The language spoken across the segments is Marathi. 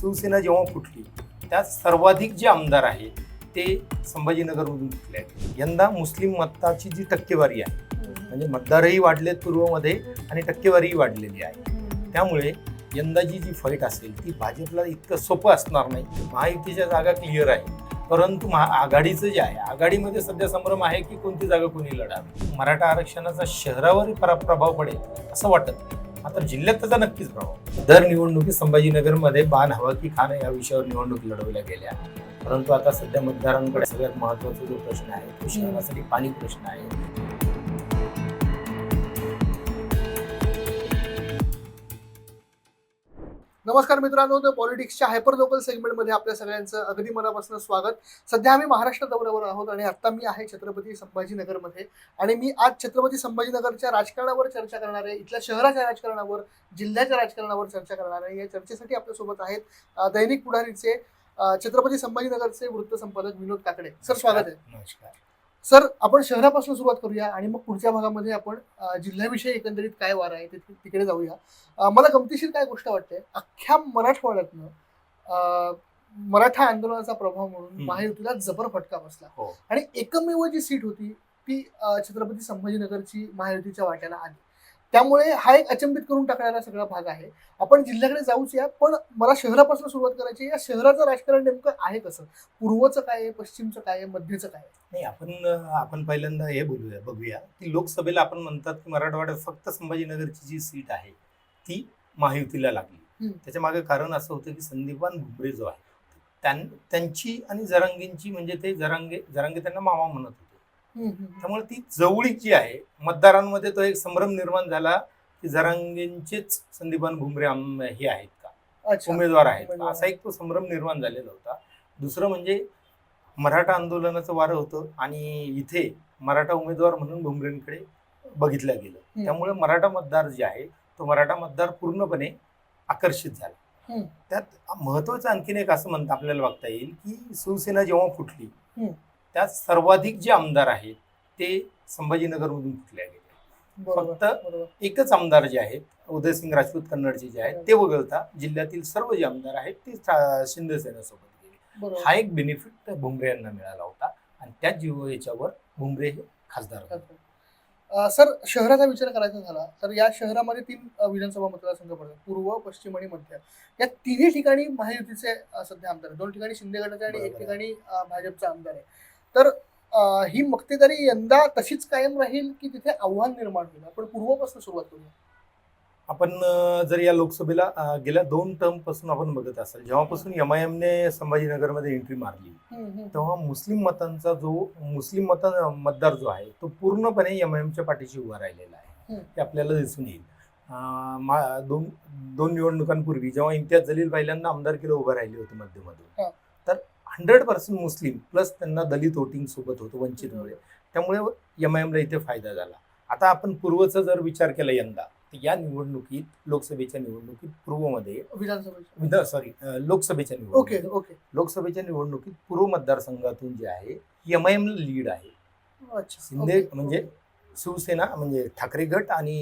शिवसेना जेव्हा फुटली त्यात सर्वाधिक जे आमदार आहे ते संभाजीनगरमधून फुटले आहेत. यंदा मुस्लिम मताची जी टक्केवारी आहे म्हणजे मतदारही वाढलेत पूर्वमध्ये आणि टक्केवारीही वाढलेली आहे. त्यामुळे यंदाची जी फाईट असेल ती भाजपला इतकं सोपं असणार नाही. महायुतीच्या जागा क्लिअर आहे. परंतु महा आघाडीचं जे आहे आघाडीमध्ये सध्या संभ्रम आहे की कोणती जागा कोणी लढावी मराठा आरक्षणाचा शहरावर प्र- प्रभाव पडेल असं वाटत आता जिल्ह्यात त्याचा नक्कीच प्रभाव. दर निवडणुकीत संभाजीनगरमध्ये बाण हवा की खान या विषयावर निवडणूक लढवल्या गेल्या. परंतु आता सध्या मतदारांकडे सगळ्यात महत्त्वाचा जो प्रश्न आहे तो शहरासाठी पाणी प्रश्न आहे. नमस्कार मित्रांनो द पॉलिटिक्सच्या हायपर लोकल सेगमेंटमध्ये आपल्या सगळ्यांचं अगदी मनापासून स्वागत. सध्या आम्ही महाराष्ट्र दौऱ्यावर आहोत आणि आता मी आहे छत्रपती संभाजीनगरमध्ये. आणि मी आज छत्रपती संभाजीनगरच्या राजकारणावर चर्चा करणार आहे इथल्या शहराच्या राजकारणावर जिल्ह्याच्या राजकारणावर चर्चा करणार आहे. या चर्चेसाठी आपल्यासोबत आहेत दैनिक पुढारीचे छत्रपती संभाजीनगरचे वृत्तसंपादक विनोद काकडे. सर स्वागत आहे. नमस्कार. सर आपण शहरापासून सुरुवात करूया आणि मग पुढच्या भागामध्ये आपण जिल्ह्याविषयी एकंदरीत काय वार आहे ते तिकडे जाऊया. मला गमतीशीर काय गोष्ट वाटते अख्ख्या मराठवाड्यातनं अ, मराठा आंदोलनाचा प्रभाव म्हणून. महायुतीला जबर फटका बसला. हो. आणि एकमेव जी सीट होती ती छत्रपती संभाजीनगरची महायुतीच्या वाट्याला आली. त्यामुळे हा एक अचंबित करून टाकणारा सगळा भाग आहे. आपण जिल्ह्याकडे जाऊच या पण मला शहरापासून सुरुवात करायची. या शहराचं राजकारण नेमकं आहे कसं? पूर्वचं काय आहे? पश्चिमचं काय आहे? मध्यचं काय नाही आपण आपण पहिल्यांदा हे बोलूया बघूया. की लोकसभेला आपण म्हणतात की मराठवाड्यात फक्त संभाजीनगरची जी सीट आहे ती महायुतीला लागली. त्याच्यामागे कारण असं होतं की संदीपान भुमरे जो आहे त्यां त्यांची आणि जरांगेंची म्हणजे ते जरांगे जरांगे त्यांना मामा म्हणत होते. त्यामुळे ती जवळीक जी आहे मतदारांमध्ये तो एक संभ्रम निर्माण झाला की जरांगेंचेच संदीपान भुमरे हे आहेत का उमेदवार आहेत. असा एक तो संभ्रम निर्माण झालेला होता दुसरं म्हणजे मराठा आंदोलनाचं वारं होतं आणि इथे मराठा उमेदवार म्हणून भुमरेंकडे बघितलं गेलं. त्यामुळे मराठा मतदार जे आहे तो मराठा मतदार पूर्णपणे आकर्षित झाला. त्यात महत्वाचं आणखीन एक असं म्हणता आपल्याला बघता येईल की शिवसेना जेव्हा फुटली. त्यात सर्वाधिक जे आमदार आहेत ते संभाजीनगरमधून फुटले गेले फक्त एकच आमदार जे आहेत उदयसिंग राजपूत कन्नडचे जे आहेत ते वगळता जिल्ह्यातील सर्व जे आमदार आहेत ते सा- शिंदे सेनेसोबत गेले. हा एक बेनिफिट भुमरे यांना मिळाला होता आणि त्याच जीव याच्यावर भुमरे हे खासदार. अ, सर शहराचा विचार करायचा झाला तर या शहरामध्ये तीन विधानसभा मतदारसंघ पडतात पूर्व पश्चिम आणि मध्य. या तिन्ही ठिकाणी महायुतीचे सध्या आमदार दोन ठिकाणी शिंदे गटाचे आणि एक. ठिकाणी भाजपचा आमदार आहे तर ही मक्तेदारी यंदा तशीच कायम राहील की तिथे आव्हान निर्माण होईल आपण पूर्वपासून सुरुवात करूया आपण अं, जर या लोकसभेला अं, गेल्या दोन टर्मपासून आपण बघत असाल जेव्हापासून एम आय एमने संभाजीनगरमध्ये एंट्री मारली हम्म, हम्म. तेव्हा मुस्लिम मतांचा जो मुस्लिम मत मतदार जो आहे तो पूर्णपणे एम आय एमच्या पाठीशी उभा राहिलेला आहे हम्म. ते आपल्याला दिसून येईल अं, मा- दोन दोन निवडणुकांपूर्वी जेव्हा इम्तियाज जलील पहिल्यांदा आमदारकीला उभं राहिले होते. मध्यमधून हंड्रेड पर्सेंट मुस्लिम प्लस त्यांना दलित वोटिंग सोबत होतं वंचितमुळे त्यामुळे एम आय एमला इथे फायदा झाला. आता आपण पूर्वचा जर विचार केला यंदा तर या निवडणुकीत लोकसभेच्या निवडणुकीत पूर्वमध्ये विधानसभेचे विधा सॉरी लोकसभेच्या ओके निवडणुकीत ओके लोकसभेच्या निवडणुकीत पूर्व मतदारसंघातून जे आहे एम आय एमला लीड आहे. अच्छा शिंदे म्हणजे. शिवसेना म्हणजे ठाकरे गट आणि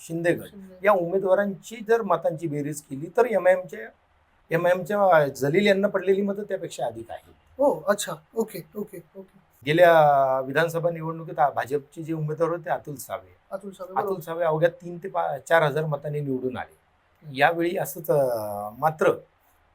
शिंदे गट. या उमेदवारांची जर मतांची बेरीज केली तर एम आय एमच्या एम एमच्या जलील यांना पडलेली मतं त्यापेक्षा अधिक आहे हो अच्छा ओके ओके ओके गेल्या विधानसभा निवडणुकीत आ- भाजपचे जे उमेदवार होते अतुल सावे अतुल साहेब अतुल बरोबर. सावे अवघ्या तीन ते पा- चार हजार मतांनी निवडून आले यावेळी असंच अं, मात्र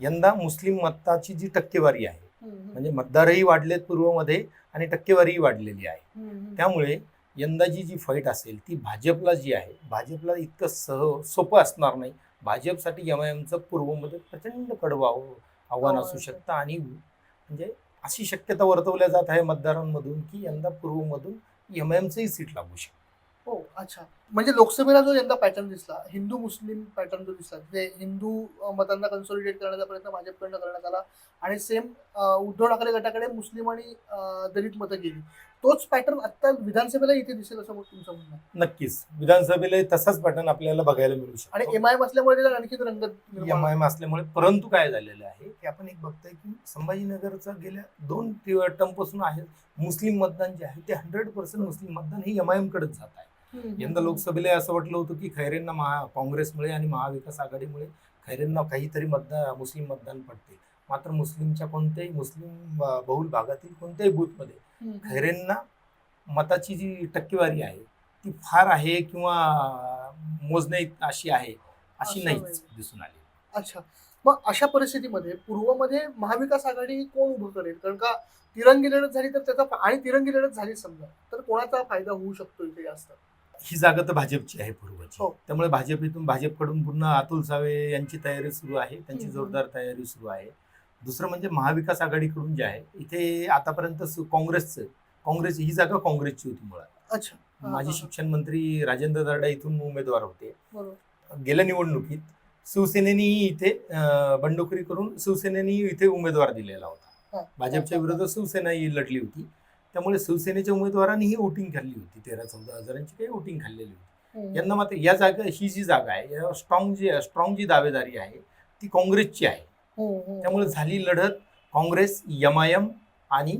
यंदा मुस्लिम मताची जी टक्केवारी आहे हम्म, हम्म. म्हणजे मतदारही वाढलेत पूर्वमध्ये आणि टक्केवारीही वाढलेली आहे हम्म, हम्म. त्यामुळे यंदाची जी फाईट असेल ती भाजपला जी आहे भाजपला इतकं सह सोपं असणार नाही भाजपसाठी एम आय एमचं पूर्वमध्ये प्रचंड कडवं आव- आव्हान असू शकतं आणि म्हणजे अशी शक्यता वर्तवल्या जात आहे मतदारांमधून की यंदा पूर्वमधून एम आय एमचंही सीट लागू शकतं. हो अच्छा. म्हणजे लोकसभेला जो यंदा पॅटर्न दिसला हिंदू मुस्लिम पॅटर्न जो दिसला ते हिंदू मतांना कन्सॉलिडेट करण्याचा प्रयत्न भाजपकडनं करण्यात आला आणि सेम उद्धव ठाकरे गटाकडे मुस्लिम आणि दलित मतं गेली. तोच पॅटर्न आता विधानसभेला इथे दिसेल असं तुमचं म्हणणं आहे. नक्कीच विधानसभेला तसाच पॅटर्न आपल्याला बघायला मिळू आणि शकतो एम आय असल्यामुळे त्याला आणखी रंगत निर्माण एम होईल. असल्यामुळे परंतु काय झालेलं आहे की आपण एक बघतोय की संभाजीनगरचं गेल्या दोन टर्मपासून आहे मुस्लिम मतदान जे आहे ते हंड्रेड पर्सेंट मुस्लिम मतदान हे एम आय एम कडेच जात आहे हम्म, यंदा. लोकसभेला असं वाटलं होतं की खैरेंना महा काँग्रेसमुळे आणि महाविकास आघाडीमुळे खैरेंना काहीतरी मतदान मुस्लिम मतदान पडते मात्र मुस्लिमच्या कोणत्याही मुस्लिम अं, बहुल भागातील कोणत्याही बूथमध्ये. खैरेंना मताची जी टक्केवारी आहे ती फार आहे किंवा मोजणे अशी आहे अशी असं नाही. दिसून आली. अच्छा. मग अशा परिस्थितीमध्ये पूर्वमध्ये महाविकास आघाडी कोण उभं करेल? कारण का तिरंगी लढत झाली तर त्याचा फा- आणि तिरंगी लढत झाली समजा तर कोणाचा फायदा होऊ शकतो इथे जास्त? ही जागा तर भाजपची आहे पूर्वची. हो. त्यामुळे भाजपीतून भाजपकडून पुन्हा अतुल सावे यांची तयारी सुरू आहे त्यांची हम्म. जोरदार तयारी सुरू आहे. दुसरं म्हणजे महाविकास आघाडीकडून जे आहे इथे आतापर्यंत काँग्रेसचं काँग्रेस ही जागा काँग्रेसची होती मुळात अच्छा माजी. शिक्षण मंत्री राजेंद्र दर्डा इथून उमेदवार होते गेल्या निवडणुकीत शिवसेनेनी इथे बंडखोरी करून शिवसेनेनी इथे उमेदवार दिलेला. होता भाजपच्या विरोधात शिवसेना ही लढली होती त्यामुळे शिवसेनेच्या उमेदवारांनी ही वोटिंग खाल्ली होती तेरा चौदा हजारांची काही वोटिंग खाल्लेली होती. यांना मात्र या जागा ही जी जागा आहे या स्ट्रॉंग जी स्ट्रॉंग जी दावेदारी आहे ती काँग्रेसची आहे. त्यामुळे झाली लढत काँग्रेस एम आय एम आणि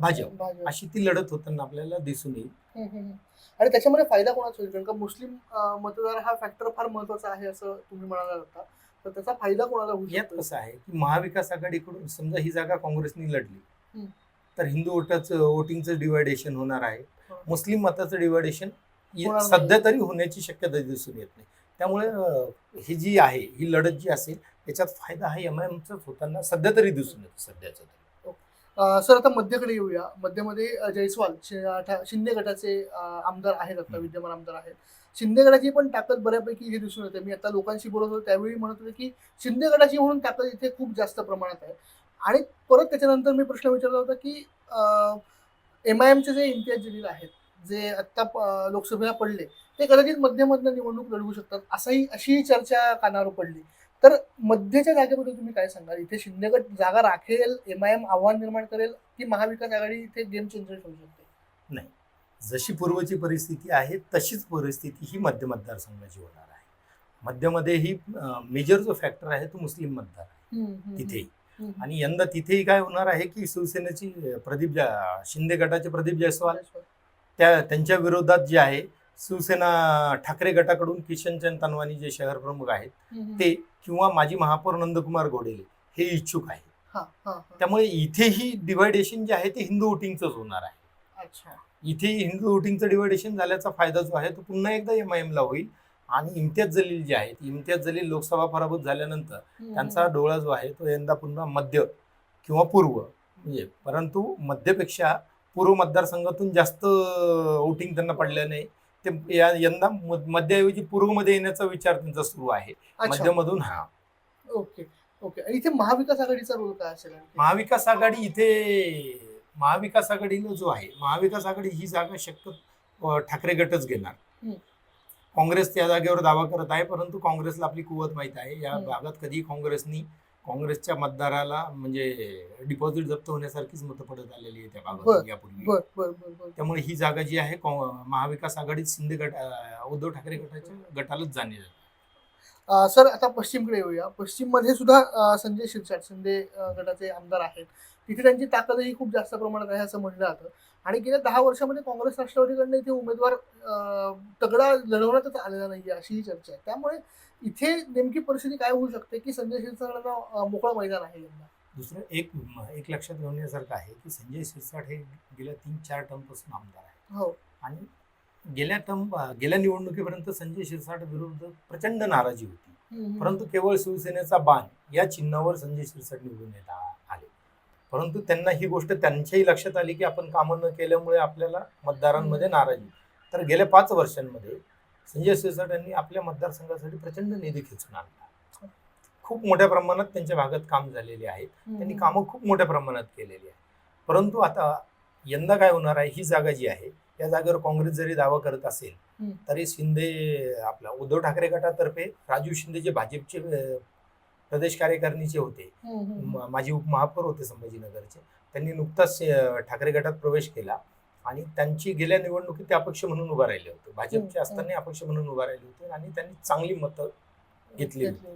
भाजप. अशी ती लढत होताना आपल्याला दिसून येईल. आणि त्याच्यामध्ये फायदा कोणाचा होईल कारण का मुस्लिम मतदार हा फॅक्टर फार महत्त्वाचा आहे असं तुम्ही म्हणाला होता तर त्याचा फायदा कोणाला होऊ यात कसं आहे की महाविकास आघाडीकडून समजा ही जागा काँग्रेसनी लढली. तर हिंदू वोटाचं वोटिंगचं डिवायडेशन होणार आहे हा. मुस्लिम मताचं डिवायडेशन. सध्या तरी होण्याची शक्यता दिसून येत नाही त्यामुळे ही जी आहे ही लढत जी असेल त्याच्यात फायदा हा एम आय एमचाच होताना सध्या तरी दिसून येतो सध्याचा तरी. अं, सर आता मध्यकडे येऊया. मध्यमध्ये जयस्वाल शिंदे गटाचे आमदार आहेत आता. विद्यमान आमदार आहेत. शिंदे गटाची पण ताकद बऱ्यापैकी हे दिसून येते. मी आता लोकांशी बोलत होतो त्यावेळी म्हणत होते की शिंदे गटाची म्हणून ताकद इथे खूप जास्त प्रमाणात आहे. आणि परत त्याच्यानंतर मी प्रश्न विचारला होता की एम आय एमचे जे इम्तियाज जलील आहेत जे आत्ता लोकसभेला पडले ते कदाचित मध्यमधनं निवडणूक लढवू शकतात असाही अशीही चर्चा कानावर पडली. तर मध्यच्या जागेबद्दल तुम्ही काय सांगाल? इथे शिंदे गट जागा राखेल एम आय एम आव्हान निर्माण करेल की महाविकास आघाडी इथे गेम चेंजर ठरू शकते? जशी पूर्वची परिस्थिती आहे तशीच परिस्थिती ही मध्य मतदारसंघाची होणार आहे. मध्यमध्ये ही मेजर जो फॅक्टर आहे तो मुस्लिम मतदार आहे. तिथे हम्म. आणि यंदा तिथेही काय होणार आहे की शिवसेनेची प्रदीप जा- शिंदे गटाचे प्रदीप जयस्वाल. त्या त्यांच्या विरोधात जे आहे शिवसेना ठाकरे गटाकडून किशनचंद तनवानी जे शहर प्रमुख आहेत. ते किंवा माजी महापौर नंदकुमार घोडेले हे इच्छुक आहेत. त्यामुळे इथेही डिवायडेशन जे आहे ते हिंदू वोटिंगचंच होणार आहे इथे हिंदू वोटिंगचं डिवायडेशन झाल्याचा फायदा जो आहे तो पुन्हा एकदा एम आय एमला होईल आणि इम्तियाज जलील जे आहेत इम्तियाज जलील लोकसभा पराभूत झाल्यानंतर. त्यांचा डोळा जो आहे तो यंदा पुन्हा मध्य किंवा पूर्व म्हणजे परंतु मध्यपेक्षा पूर्व मतदारसंघातून जास्त वोटिंग त्यांना पडलं नाही ते या यंदा मध्यऐवजी पूर्वमध्ये येण्याचा विचार त्यांचा सुरू आहे मध्यमधून हा ओके ओके इथे महाविकास आघाडीचा रोल काय असेल? महाविकास आघाडी इथे महाविकास आघाडीला जो आहे महाविकास आघाडी ही जागा शक्य ठाकरे गटच घेणार. काँग्रेस त्या जागेवर दावा करत आहे परंतु काँग्रेसला आपली कुवत माहीत आहे या. भागात कधी काँग्रेसनी काँग्रेसच्या मतदाराला म्हणजे डिपॉझिट जप्त होण्यासारखीच मतं पडत आलेली आहे त्या भागात यापूर्वी. बर बर बर बर. त्यामुळे ही जागा जी आहे काँ- महाविकास आघाडीत शिंदे गट अं, उद्धव ठाकरे गटाच्या गटालाच जाणे अं, सर आता पश्चिमकडे येऊया. पश्चिममध्ये सुद्धा अं, संजय शिरसाट शिंदे अं, गटाचे आमदार आहेत. तिथे त्यांची ताकदही खूप जास्त प्रमाणात आहे असं म्हटलं जातं. आणि गेल्या दहा वर्षामध्ये काँग्रेस राष्ट्रवादीकडनं इथे उमेदवार तगडा लढवण्यातच आलेला नाहीये अशीही चर्चा आहे. त्यामुळे इथे नेमकी परिस्थिती काय होऊ शकते की संजय शिरसाटांना मोकळं मैदान आहे यंदा? दुसरं एक एक लक्षात घेण्यासारखं आहे की संजय शिरसाट हे गेल्या तीन चार टर्मपासून आमदार आहे हो. आणि गेल्या टर्म गेल्या निवडणुकीपर्यंत संजय शिरसाट विरुद्ध प्रचंड नाराजी होती. परंतु केवळ शिवसेनेचा बाण या चिन्हावर संजय शिरसाट निवडून येत आले. परंतु त्यांना ही गोष्ट त्यांच्याही लक्षात आली की आपण कामं न केल्यामुळे आपल्याला मतदारांमध्ये नाराजी. तर गेल्या पाच वर्षांमध्ये संजय शिरसाट यांनी आपल्या मतदारसंघासाठी प्रचंड निधी खेचून आणला. खूप मोठ्या प्रमाणात त्यांच्या भागात काम झालेले आहेत त्यांनी कामं खूप मोठ्या प्रमाणात केलेली आहे परंतु आता यंदा काय होणार आहे ही जागा जी आहे या जागेवर काँग्रेस जरी दावा करत असेल. तरी शिंदे आपला उद्धव ठाकरे गटातर्फे राजू शिंदे जे भाजपचे प्रदेश कार्यकारिणीचे होते. हम्म, हम्म, म- माजी उपमहापौर होते संभाजीनगरचे. त्यांनी नुकताच ठाकरे गटात प्रवेश केला आणि त्यांची गेल्या निवडणुकीत ते अपक्ष म्हणून उभा राहिले होते. भाजपचे. असताना अपक्ष म्हणून उभा राहिले होते आणि त्यांनी चांगली मतं घेतली होती.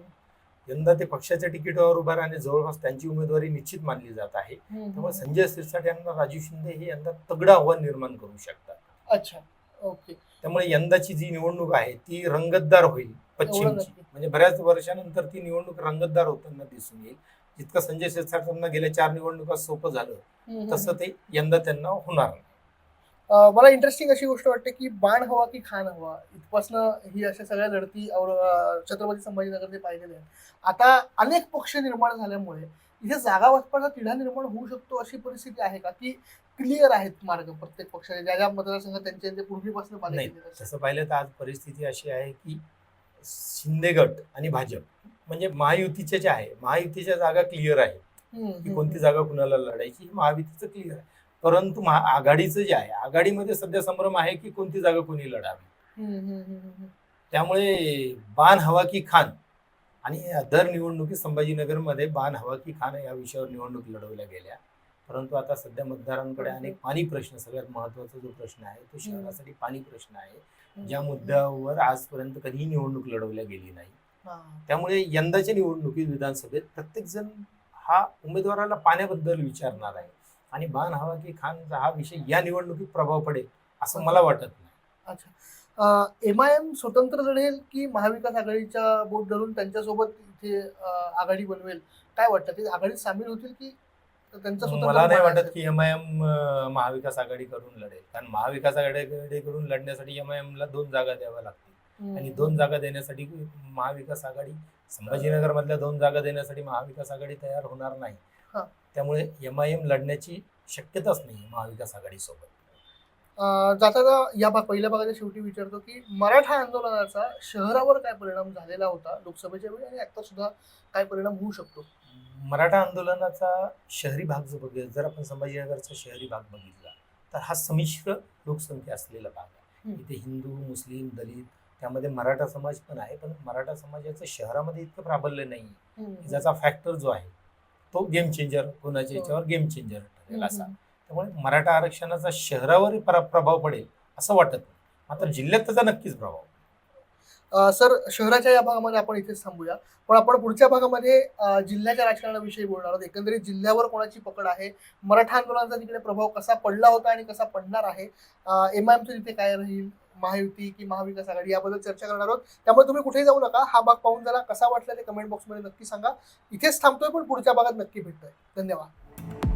यंदा ते पक्षाच्या तिकिटावर उभा राहणे जवळपास त्यांची उमेदवारी निश्चित मानली जात आहे. त्यामुळे संजय सिरसाट यांना राजू शिंदे हे यंदा तगडं आव्हान निर्माण करू शकतात. अच्छा ओके. त्यामुळे यंदाची जी निवडणूक आहे ती रंगतदार होईल. पश्चिमची. नक्की. म्हणजे बऱ्याच वर्षानंतर ती निवडणूक रंगतदार होताना दिसून येईल. जितकं संजय शिरसाटांना गेल्या चार निवडणुका सोपं झालं तसं ते यंदा त्यांना होणार नाही. मला इंटरेस्टिंग अशी गोष्ट वाटते की बाण हवा की खान हवा? इथपासनं ही अशा सगळ्या लढती छत्रपती संभाजीनगर ते पाहिलेले आहेत. आता अनेक पक्ष निर्माण झाल्यामुळे इथे जागा वाटपाचा तिढा निर्माण होऊ शकतो अशी परिस्थिती आहे का? की क्लिअर आहेत मार्ग प्रत्येक पक्षाचे? ज्या ज्या मतदारसंघात त्यांचे ते पूर्वीपासून तसं पाहिलं तर आज परिस्थिती अशी आहे की शिंदे गट आणि भाजप म्हणजे महायुतीच्या ज्या आहे महायुतीच्या जागा क्लिअर आहे. की कोणती जागा कुणाला लढायची महायुतीचं क्लिअर आहे. परंतु महा आघाडीचं जे आहे आघाडीमध्ये सध्या संभ्रम आहे की कोणती जागा कोणी लढावी. त्यामुळे बाण हवा की खान आणि दर निवडणुकीत संभाजीनगरमध्ये बाण हवा की खान या विषयावर निवडणूक लढवल्या गेल्या. परंतु आता सध्या मतदारांकडे अनेक पाणी प्रश्न सगळ्यात महत्त्वाचा जो प्रश्न आहे तो शहरासाठी पाणी प्रश्न आहे ज्या मुद्द्यावर आजपर्यंत कधीही निवडणूक लढवल्या गेली नाही. त्यामुळे यंदाच्या निवडणुकीत विधानसभेत प्रत्येक जण हा उमेदवाराला पाण्याबद्दल विचारणार आहे. आणि बाण हवा की खानचा हा विषय या निवडणुकीत प्रभाव पडेल असं मला वाटत नाही. अच्छा. एम आय एम स्वतंत्र लढेल की महाविकास आघाडीच्या बोट धरून त्यांच्यासोबत इथे आघाडी बनवेल? काय वाटतं? ते आघाडीत सामील होतील की त्यांचा मला नाही वाटत की एम आय एम महाविकास आघाडीकडून लढेल. कारण महाविकास आघाडीकडून लढण्यासाठी एम आय एम ला दोन जागा द्याव्या लागतील? आणि दोन जागा देण्यासाठी महाविकास आघाडी संभाजीनगर मधल्या दोन जागा देण्यासाठी महाविकास आघाडी तयार होणार नाही. त्यामुळे एम आय एम लढण्याची शक्यताच नाही महाविकास आघाडी सोबत जाता या भाग पहिल्या भागाच्या शेवटी विचारतो की मराठा आंदोलनाचा शहरावर काय परिणाम झालेला होता? लोकसभेच्या वेळी आणि आता सुद्धा काय परिणाम होऊ शकतो? मराठा आंदोलनाचा शहरी भाग जो बघितला जर आपण संभाजीनगरचा शहरी भाग बघितला तर हा संमिश्र लोकसंख्या असलेला भाग आहे. इथे हिंदू मुस्लिम दलित त्यामध्ये मराठा समाज पण आहे पण मराठा समाजाचं शहरामध्ये इतकं प्राबल्य नाही की ज्याचा फॅक्टर जो आहे तो गेम चेंजर कोणाच्या हो. याच्यावर गेम चेंजर ठरेल असा. त्यामुळे मराठा आरक्षणाचा शहरावर प्र- प्रभाव पडेल असं वाटत नाही. मात्र जिल्ह्यात त्याचा नक्कीच प्रभाव सर शहराच्या या भागामध्ये आपण इथेच थांबूया. पण आपण पुढच्या भागामध्ये जिल्ह्याच्या राजकारणाविषयी बोलणार आहोत. एकंदरीत जिल्ह्यावर कोणाची पकड आहे? मराठा आंदोलनाचा तिकडे प्रभाव कसा पडला होता आणि कसा पडणार आहे? एम आय एमचं तिथे काय राहील? महायुती की महाविकास आघाडी याबद्दल चर्चा करणार आहोत. त्यामुळे तुम्ही कुठेही जाऊ नका. हा भाग पाहून जरा कसा वाटला ते कमेंट बॉक्समध्ये नक्की सांगा. इथेच थांबतोय पण पुढच्या भागात नक्की भेटतोय. धन्यवाद.